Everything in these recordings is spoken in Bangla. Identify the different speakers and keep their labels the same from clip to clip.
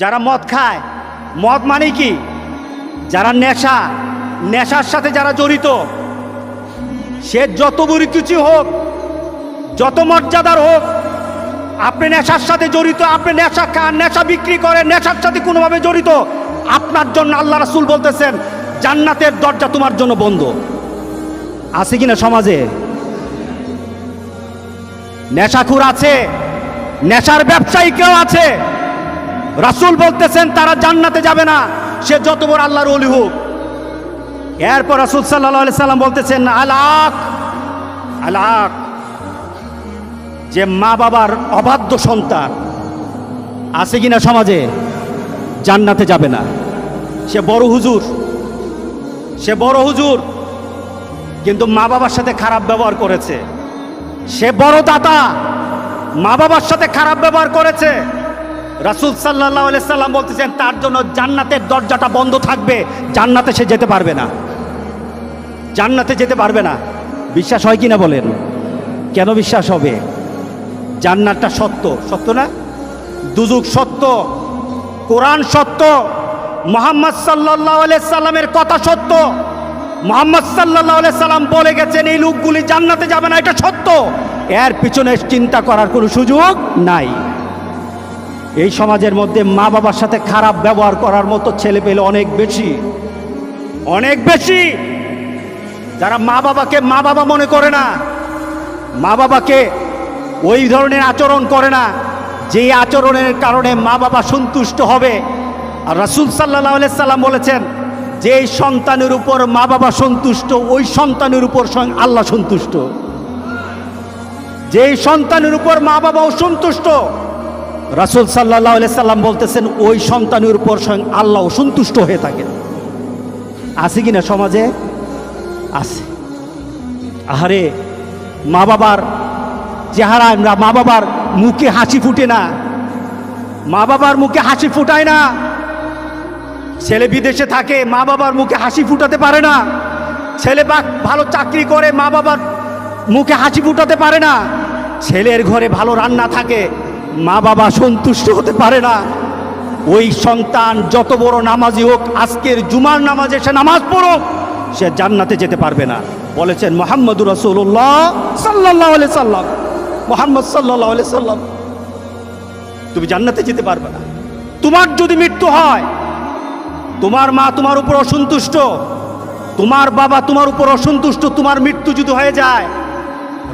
Speaker 1: যারা মদ খায়, মদ মানে কি? যারা নেশা, নেশার সাথে যারা জড়িত, সে যত বড় কিছু হোক, যত মর্যাদার হোক, আপনি নেশার সাথে জড়িত, আপনি নেশা খান, নেশা বিক্রি করেন, নেশার সাথে কোনোভাবে জড়িত, আপনার জন্য আল্লাহ রাসুল বলতেছেন, জান্নাতের দরজা তোমার জন্য বন্ধ। আছে কিনা সমাজে? নেশাখুর আছে, নেশার ব্যবসায়ী কেউ আছে রাসুল বলতেছেন, তারা জান্নাতে যাবে না। সে যত বড় আল্লাহর অলি হোক। এরপর রাসুল সাল্লাহ সাল্লাম বলতেছেন, আলাক আলাক, যে মা বাবার অবাধ্য সন্তান আছে কিনা সমাজে, জান্নাতে যাবে না। সে বড় হুজুর, সে বড় হুজুর, কিন্তু মা বাবার সাথে খারাপ ব্যবহার করেছে। সে বড় দাতা, মা বাবার সাথে খারাপ ব্যবহার করেছে। রাসুল সাল্লাহ সাল্লাম বলতেছেন, তার জন্য জান্নাতের দরজাটা বন্ধ থাকবে, জান্নাতে সে যেতে পারবে না। জান্নাতে যেতে পারবে না। বিশ্বাস হয় কিনা বলেন? কেন বিশ্বাস হবে? জান্নাতটা সত্য। সত্য না? দুজুক সত্য। কোরআন সত্য। মোহাম্মদ সাল্লাহ সাল্লামের কথা সত্য। মোহাম্মদ সাল্লাহ সাল্লাম বলে গেছেন, এই লোকগুলি জান্নাতে যাবে না, এটা সত্য। এর পিছনে চিন্তা করার কোনো সুযোগ নাই। এই সমাজের মধ্যে মা বাবার সাথে খারাপ ব্যবহার করার মতো ছেলে পেলে অনেক বেশি। অনেক বেশি। যারা মা বাবাকে মা বাবা মনে করে না, মা বাবাকে ওই ধরনের আচরণ করে না, যে আচরণের কারণে মা বাবা সন্তুষ্ট হবে। আর রাসুল সাল্লাহ সাল্লাম বলেছেন, যে সন্তানের উপর মা বাবা সন্তুষ্ট, ওই সন্তানের উপর স্বয়ং আল্লাহ সন্তুষ্ট। যে সন্তানের উপর মা বাবা অসন্তুষ্ট রাসুল সাল্লাহ সাল্লাম বলতেছেন, ওই সন্তানের উপর স্বয়ং আল্লাহ সন্তুষ্ট হয়ে থাকেন আছে কিনা সমাজে? আছে। আহারে মা বাবার চেহারা আমরা মা বাবার মুখে হাসি ফুটে না। মা বাবার মুখে হাসি ফুটায় না। ছেলে বিদেশে থাকে মা বাবার মুখে হাসি ফুটাতে পারে না। ছেলে বা ভালো চাকরি করে মা বাবার মুখে হাসি ফুটাতে পারে না। ছেলের ঘরে ভালো রান্না থাকে মা বাবা সন্তুষ্ট হতে পারে না। ওই সন্তান যত বড় নামাজি হোক, আজকের জুমার নামাজে সে নামাজ পড়ুক, সে জান্নাতে যেতে পারবে না। বলেছেন মোহাম্মদুর রসুল্লাহ সাল্লাহ সাল্লাম। মোহাম্মদ সাল্লাহ সাল্লাম, তুমি জান্নাতে যেতে পারবে না। তোমার যদি মৃত্যু হয়, তোমার মা তোমার উপর অসন্তুষ্ট, তোমার বাবা তোমার উপর অসন্তুষ্ট, তোমার মৃত্যু যদি হয়ে যায়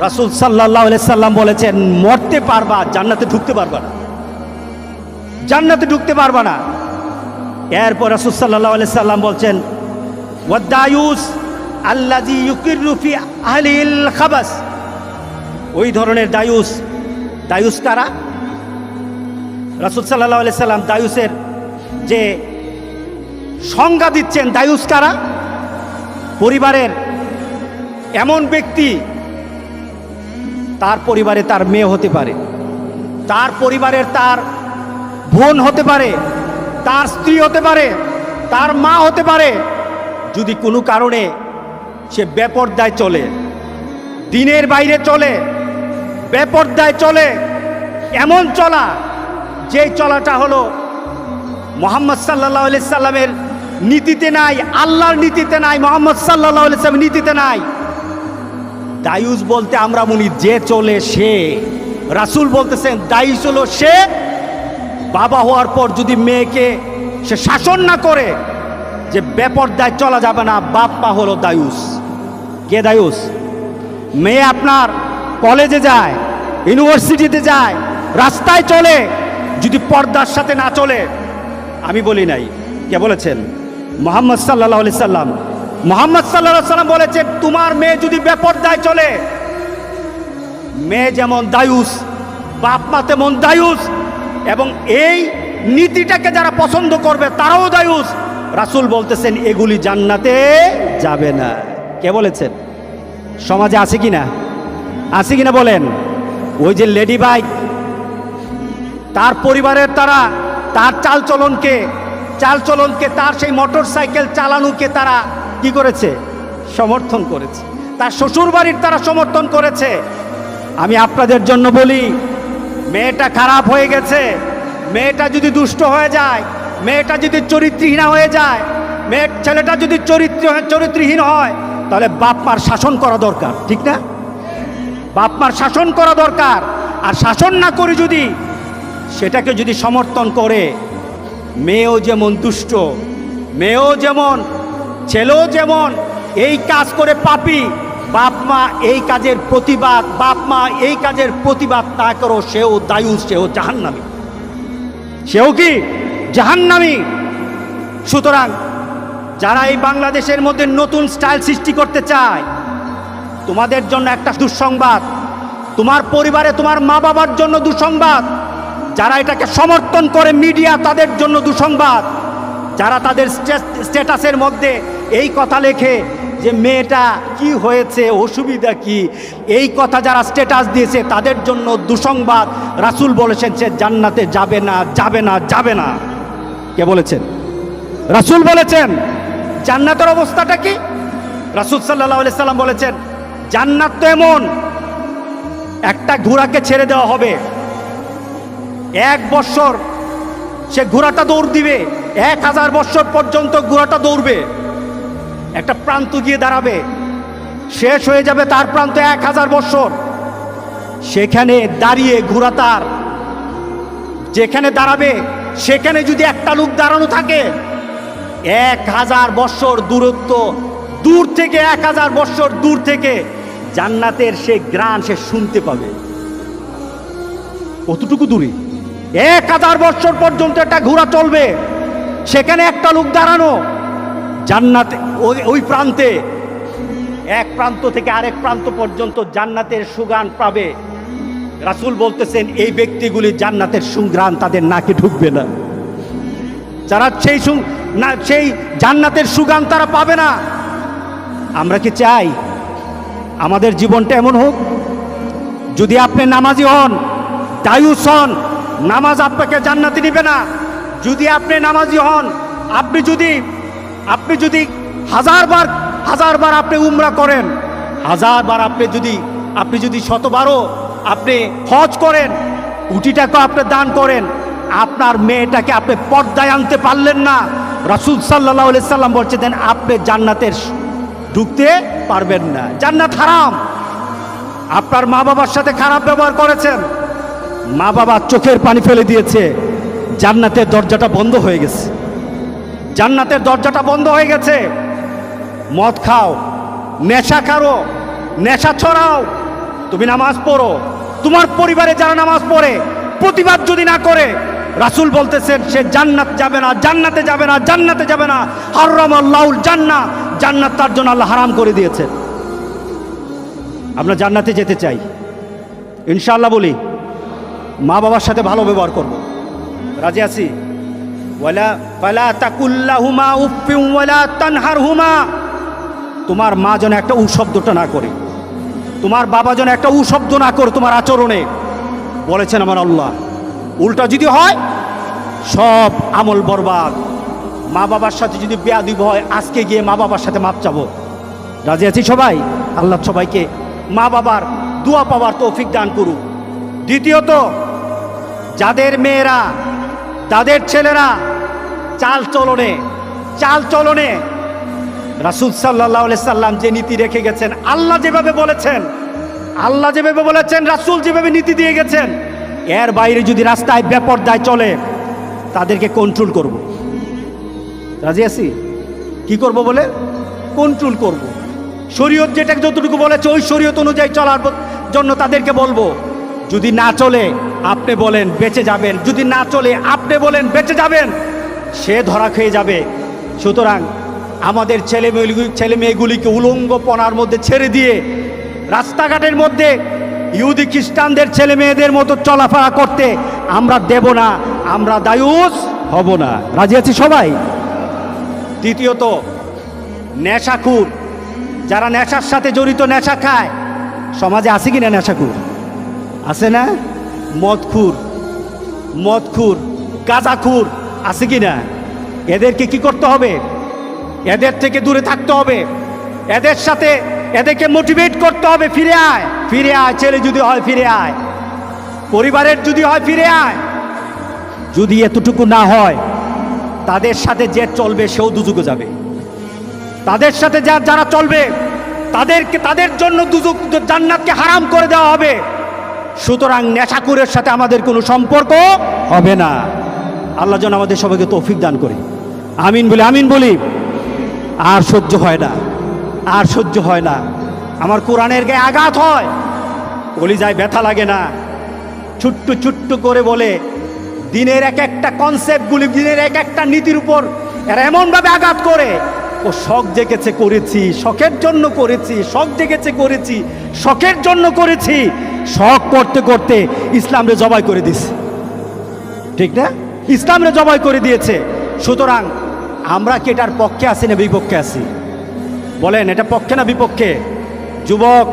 Speaker 1: রাসুল সাল্লাহ সাল্লাম বলেছেন, মরতে পারবা, জান্নাতে ঢুকতে পারবা না। জান্নাতে ঢুকতে পারবা না। এরপর রাসুল সাল্লাহ সাল্লাম বলছেন খাবাস। ওই ধরনের দায়ুস দায়ুস কারা? রাসুল সাল্লাহ সাল্লাম দায়ুসের যে সংজ্ঞা দিচ্ছেন দায়ুস কারা? পরিবারের এমন ব্যক্তি তার পরিবারে তার মেয়ে হতে পারে, তার পরিবারের তার বোন হতে পারে, তার স্ত্রী হতে পারে, তার মা হতে পারে। যদি কোনো কারণে সে বেপর্দায় চলে, দিনের বাইরে চলে, বেপর্দায় চলে, এমন চলা যে চলাটা হলো মোহাম্মদ সাল্লাহ আলি সাল্লামের নীতিতে নাই, আল্লাহর নীতিতে নাই, মোহাম্মদ সাল্লাহ আলি সাল্লামের নীতিতে নাই দায়ুস বলতে আমরা মনি যে চলে সে। রাসুল বলতেছেন দায়ুস হলো সে। বাবা হওয়ার পর যদি মেয়েকে সে শাসন না করে, যে বেপরদায় চলা যাবে না, বাপ মা হলো দায়ুস। কে দায়ুস? মেয়ে আপনার কলেজে যায় ইউনিভার্সিটিতে যায়, রাস্তায় চলে, যদি পর্দার সাথে না চলে। আমি বলি নাই, কে বলেছেন? মোহাম্মদ সাল্লাহ সাল্লাম। মোহাম্মদ সাল্লাম বলেছেন তোমার মেয়ে যদি বেপর্দায় চলে, মেয়ে যেমন দায়ুস, বাপ মা তেমন দায়ুস, এবং এই নীতিটাকে যারা পছন্দ করবে, তারাও দায়ুস। রাসুল বলতেছেন, এগুলি জান্নাতে যাবে না। কে বলেছেন? সমাজে আছে কি না আছে কিনা বলেন? ওই যে লেডি বাইক, তার পরিবারের তারা, তার চালচলনকে চালচলনকে, তার সেই মোটর সাইকেল চালানোকে তারা কি করেছে? সমর্থন করেছে। তার শ্বশুর বাড়ির তারা সমর্থন করেছে। আমি আপনাদের জন্য বলি, মেয়েটা খারাপ হয়ে গেছে। মেয়েটা যদি দুষ্ট হয়ে যায়, মেয়েটা যদি চরিত্রহীনা হয়ে যায়, মেয়ে, ছেলেটা যদি চরিত্র, চরিত্রহীন হয়, তাহলে বাপ মার শাসন করা দরকার, ঠিক না? বাপ মার শাসন করা দরকার। আর শাসন না করে যদি সেটাকে যদি সমর্থন করে, মেয়েও যেমন দুষ্ট, মেয়েও যেমন ছেলেও যেমন এই কাজ করে পাপি, বাপ মা এই কাজের প্রতিবাদ, বাপ মা এই কাজের প্রতিবাদ না করো, সেও দায়ু সেও জাহান্নামী। সেও কি জাহান্নামী? সুতরাং যারা এই বাংলাদেশের মধ্যে নতুন স্টাইল সৃষ্টি করতে চায়, তোমাদের জন্য একটা দুঃসংবাদ। তোমার পরিবারে তোমার মা বাবার জন্য দুঃসংবাদ। যারা এটাকে সমর্থন করে মিডিয়া, তাদের জন্য দুঃসংবাদ। যারা তাদের স্ট্যাটাসের মধ্যে এই কথা লেখে যে মেয়েটা কি হয়েছে, অসুবিধা কি? এই কথা যারা স্ট্যাটাস দিয়েছে, তাদের জন্য দুঃসংবাদ। রাসূল বলেছেন, সে জান্নাতে যাবে না যাবে না যাবে না। কে বলেছেন? রাসূল বলেছেন। জান্নাতের অবস্থাটা কি? রাসূল সাল্লাহ সাল্লাম বলেছেন, জান্নাত তো এমন, একটা ঘোড়াকে ছেড়ে দেওয়া হবে। এক বৎসর সে ঘোড়াটা দৌড় দিবে, এক হাজার বৎসর পর্যন্ত ঘোড়াটা দৌড়বে। একটা প্রান্ত গিয়ে দাঁড়াবে। শেষ হয়ে যাবে তার প্রান্ত এক হাজার বৎসর। সেখানে দাঁড়িয়ে ঘোড়া তার। যেখানে দাঁড়াবে, সেখানে যদি একটা লোক দাঁড়ানো থাকে, এক হাজার বৎসর দূরত্ব, দূর থেকে এক হাজার বৎসর দূর থেকে জান্নাতের সে গ্রান সে শুনতে পাবে। কতটুকু দূরে। এক হাজার বৎসর পর্যন্ত একটা ঘোড়া চলবে। সেখানে একটা লোক দাঁড়ানো। জান্নাতে ওই প্রান্তে, এক প্রান্ত থেকে আরেক প্রান্ত পর্যন্ত জান্নাতের সুগান পাবে। রাসূল বলতেছেন, এই ব্যক্তিগুলি জান্নাতের সুগ্রাণ তাদের নাকে ঢুকবে না। যারা সেই না, সেই জান্নাতের সুগান তারা পাবে না। আমরা কি চাই আমাদের জীবনটা এমন হোক? যদি আপনি নামাজি হন, দায়ুস হন, নামাজ আপনাকে জান্নাতে নিবে না। যদি আপনি নামাজি হন, আপনি যদি আপনি যদি হাজারবার হাজারবার আপনি উমরা করেন হাজারবার আপনি যদি আপনি যদি শতবারও আপনি হজ করেন কোটি টাকা আপনি দান করেন, আপনার মেয়েটাকে আপনি পর্দায় আনতে পারলেন না। রাসুল সাল্লাহ সাল্লাম বলছেন আপনি জান্নাতের ঢুকতে পারবেন না। জান্নাত হারাম। আপনার মা বাবার সাথে খারাপ ব্যবহার করেছেন। মা বাবা চোখের পানি ফেলে দিয়েছে। জান্নাতের দরজাটা বন্ধ হয়ে গেছে। জান্নাতের দরজাটা বন্ধ হয়ে গেছে। মদ খাও, নেশা খারো, নেশা ছড়াও। তুমি নামাজ পড়ো। তোমার পরিবারে যারা নামাজ পড়ে, প্রতিবাদ যদি না করে, রাসূল বলতেছেন, সে জান্নাত যাবে না, জান্নাতে যাবে না, জান্নাতে যাবে না। হারাম আল্লাহুল জান্না, জান্নাত তার জন্য আল্লাহ হারাম করে দিয়েছেন। আমরা জান্নাতে যেতে চাই। ইনশাল্লাহ বলি মা বাবার সাথে ভালো ব্যবহার করব। রাজি আছি? তাকুল্লাহুমা তোমার মা যেন একটা উ শব্দটা না করে। তোমার বাবা যেন একটা উ শব্দ না করে তোমার আচরণে। বলেছেন আমার আল্লাহ। উল্টা যদি হয়, সব আমল বরবাদ। মা বাবার সাথে যদি বেয়াদিব হয়, আজকে গিয়ে মা বাবার সাথে মাপ চাবো। রাজি আছি সবাই? আল্লাহ সবাইকে মা বাবার দোয়া পাওয়ার তৌফিক দান করুক। দ্বিতীয়ত, যাদের মেয়েরা, তাদের ছেলেরা চাল চলনে চাল চলনে। রাসুল সাল্লাহ সাল্লাম যে নীতি রেখে গেছেন, আল্লাহ যেভাবে বলেছেন, আল্লাহ যেভাবে বলেছেন, রাসুল যেভাবে নীতি দিয়ে গেছেন, এর বাইরে যদি রাস্তায় বেপরদায় চলে, তাদেরকে কন্ট্রোল করব। রাজি আছি? কি করব বলে? কন্ট্রোল করব। শরীয়ত যেটা যতটুকু বলেছে, ওই শরীয়ত অনুযায়ী চলার জন্য তাদেরকে বলব, যদি না চলে, আপনি বলেন বেঁচে যাবেন। যদি না চলে, আপনি বলেন বেঁচে যাবেন। সে ধরা খেয়ে যাবে। সুতরাং আমাদের ছেলে ছেলে মেয়েগুলিকে উলঙ্গপনার মধ্যে ছেড়ে দিয়ে রাস্তাঘাটের মধ্যে ইহুদি খ্রিস্টানদের ছেলে মেয়েদের মতো চলাফেরা করতে আমরা দেব না, আমরা দায়ুস হব না। রাজি আছি সবাই? দ্বিতীয়ত নেশাখুর। যারা নেশার সাথে জড়িত নেশা খায়, সমাজে আছে কি না নেশাখুর? আছে না? মদখুর। মদখুর, গাঁজাখুর। আছে কি না এদেরকে কি করতে হবে? এদের থেকে দূরে থাকতে হবে। এদের সাথে এদেরকে মোটিভেট করতে হবে ফিরে আয়। ফিরে আয়, ছেলে যদি হয় ফিরে আয়। পরিবারের যদি হয় ফিরে আয়। যদি এতটুকু না হয়, তাদের সাথে যে চলবে সেও দুযুগে যাবে। তাদের সাথে যা, যারা চলবে, তাদেরকে, তাদের জন্য দুযুগ জান্নাতকে হারাম করে দেওয়া হবে। সুতরাং নেশাকুরের সাথে আমাদের কোনো সম্পর্ক হবে না। আল্লাহ যেন আমাদের সবাইকে তৌফিক দান করি। আমিন বলি আমিন বলি। আর সহ্য হয় না। আর সহ্য হয় না। আমার কোরআনের গায়ে আঘাত হয়। বলি যায়, ব্যথা লাগে না। ছুট্টু ছুট্টু করে বলে, দিনের এক একটা কনসেপ্টগুলি দিনের এক একটা নীতির উপর এরা এমনভাবে আঘাত করে। ও শখ জেগেছে, করেছি। শখের জন্য করেছি। শখ জেগেছে, করেছি। শখের জন্য করেছি। শখ করতে করতে ইসলামরে জবাই করে দিছে। ঠিক না? ইসলামরে জবাই করে দিয়েছে। সুতরাং আমরা কি এটার পক্ষে আসি না বিপক্ষে আসি বলেন, এটা পক্ষে না বিপক্ষে? যুবক